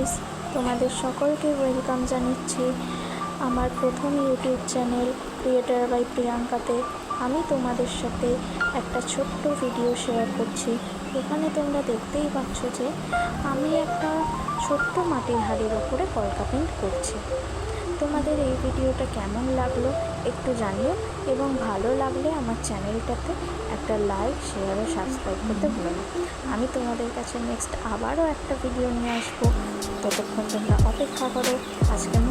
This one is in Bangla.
গাইস তোমাদের সকলকে ওয়েলকাম জানাচ্ছি আমার প্রথম ইউটিউব চ্যানেল ক্রিয়েটার বাই প্রিয়াঙ্কাতে আমি তোমাদের সাথে একটা ছোট্ট ভিডিও শেয়ার করছি। এখানে তোমরা দেখতেই পাচ্ছ যে আমি একটা ছোট্ট মাটির হাড়ির ওপরে কলকা পেন্ট করছি। তোমাদের এই ভিডিওটা কেমন লাগল একটু জানিও এবং ভালো লাগলে আমার চ্যানেলটাতে একটা লাইক শেয়ার ও সাবস্ক্রাইব করতে ভুলো না। আমি তোমাদের কাছে নেক্সট আবারও একটা ভিডিও নিয়ে আসব। ততক্ষণ তোমরা অপেক্ষা করো। আজকের